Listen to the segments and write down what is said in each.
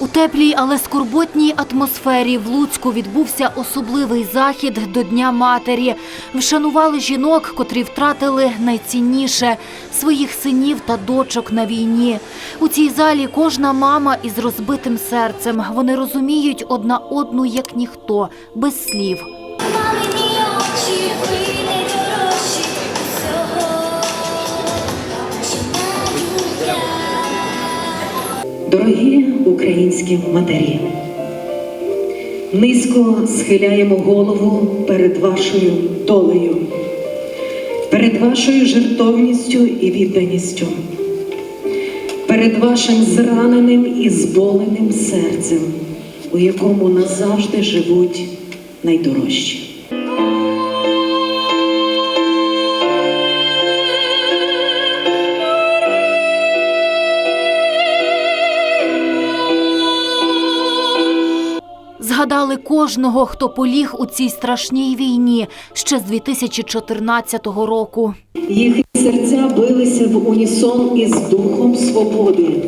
У теплій, але скорботній атмосфері в Луцьку відбувся особливий захід до Дня матері. Вшанували жінок, котрі втратили найцінніше своїх синів та дочок на війні. У цій залі кожна мама із розбитим серцем. Вони розуміють одна одну як ніхто, без слів. Мамині очі, Дорогі українські матері, низько схиляємо голову перед вашою долею, перед вашою жертовністю і відданістю, перед вашим зраненим і зболеним серцем, у якому назавжди живуть найдорожчі. Згадали кожного, хто поліг у цій страшній війні ще з 2014 року. Їх серця билися в унісон із духом свободи.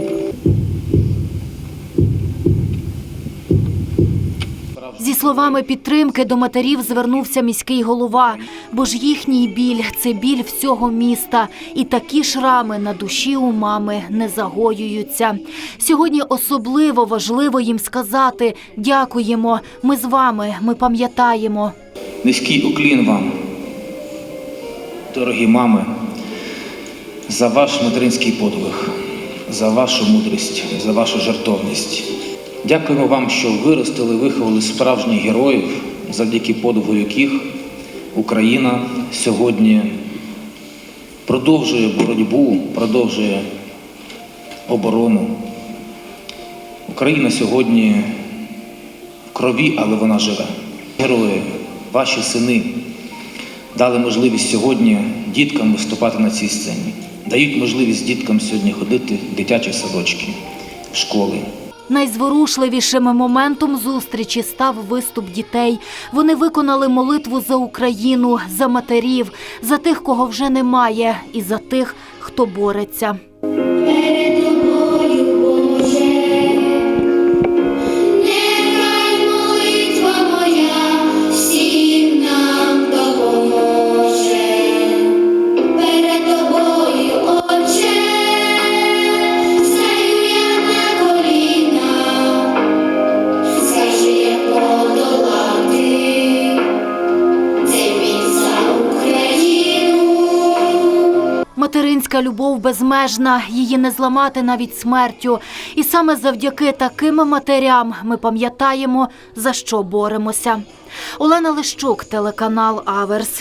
Зі словами підтримки до матерів звернувся міський голова, бо ж їхній біль це біль всього міста, і такі шрами на душі у мами не загоюються. Сьогодні особливо важливо їм сказати дякуємо. Ми з вами, ми пам'ятаємо. Низький уклін вам, дорогі мами, за ваш материнський подвиг, за вашу мудрість, за вашу жертовність. Дякуємо вам, що виростили, виховали справжніх героїв, завдяки подвигу яких Україна сьогодні продовжує боротьбу, продовжує оборону. Україна сьогодні в крові, але вона живе. Герої, ваші сини дали можливість сьогодні діткам виступати на цій сцені. Дають можливість діткам сьогодні ходити в дитячі садочки, в школи. Найзворушливішим моментом зустрічі став виступ дітей. Вони виконали молитву за Україну, за матерів, за тих, кого вже немає, і за тих, хто бореться. Материнська любов безмежна, її не зламати навіть смертю. І саме завдяки таким матерям ми пам'ятаємо, за що боремося. Олена Лищук, телеканал Аверс.